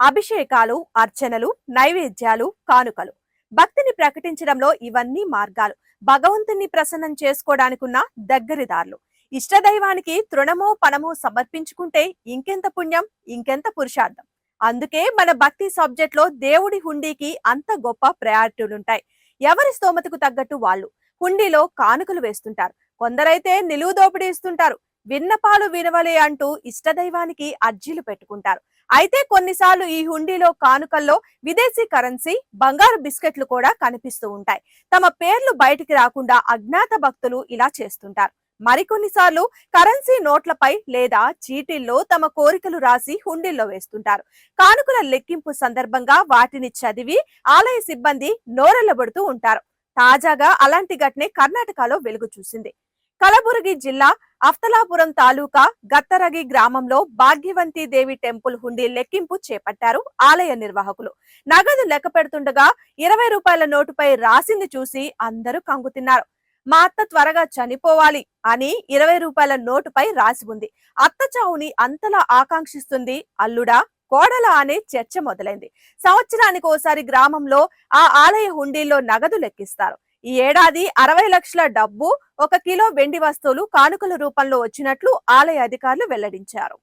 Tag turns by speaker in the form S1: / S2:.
S1: అభిషేకాలు అర్చనలు నైవేద్యాలు కానుకలు. భక్తిని ప్రకటించడంలో ఇవన్నీ మార్గాలు. భగవంతుని ప్రసన్నం చేసుకోవడానికున్న దగ్గరిదారులు. ఇష్టదైవానికి తృణమో పణమో సమర్పించుకుంటే ఇంకెంత పుణ్యం ఇంకెంత పురుషార్థం. అందుకే మన భక్తి సబ్జెక్ట్లో దేవుడి హుండీకి అంత గొప్ప ప్రయారిటీలుంటాయి. ఎవరి స్తోమతకు తగ్గట్టు వాళ్ళు. హుండీలో కానుకలు వేస్తుంటారు. కొందరైతే నిలువు దోపిడీ ఇస్తుంటారు. విన్నపాలు వినవలే అంటూ ఇష్టదైవానికి అర్జీలు పెట్టుకుంటారు. అయితే కొన్నిసార్లు ఈ హుండీలో కానుకల్లో విదేశీ కరెన్సీ బంగారు బిస్కెట్లు కూడా కనిపిస్తూ ఉంటాయి. తమ పేర్లు బయటికి రాకుండా అజ్ఞాత భక్తులు ఇలా చేస్తుంటారు. మరికొన్నిసార్లు కరెన్సీ నోట్లపై లేదా చీటీల్లో తమ కోరికలు రాసి హుండీల్లో వేస్తుంటారు. కానుకల లెక్కింపు సందర్భంగా వాటిని చదివి ఆలయ సిబ్బంది నోరెళ్ళబడుతూ ఉంటారు. తాజాగా అలాంటి ఘటనే కర్ణాటకలో వెలుగు చూసింది. కలబురగి జిల్లా అఫ్తలాపురం తాలూకా గత్తరగి గ్రామంలో భాగ్యవంతి దేవి టెంపుల్ హుండీ లెక్కింపు చేపట్టారు ఆలయ నిర్వాహకులు. నగదు లెక్క పెడుతుండగా ఇరవై రూపాయల నోటుపై రాసింది చూసి అందరూ కంగుతిన్నారు మా అత్త త్వరగా చనిపోవాలి అని ఇరవై రూపాయల నోటుపై రాసి ఉంది. అత్త చావుని అంతలా ఆకాంక్షిస్తుంది అల్లుడా కోడల అనే చర్చ మొదలైంది. సంవత్సరానికి ఓసారి గ్రామంలో ఆ ఆలయ హుండీల్లో నగదు లెక్కిస్తారు ఈ ఏడాది అరవై లక్షల డబ్బు ఒక కిలో వెండి వస్తువులు కానుకల రూపంలో వచ్చినట్లు ఆలయ అధికారులు వెల్లడించారు.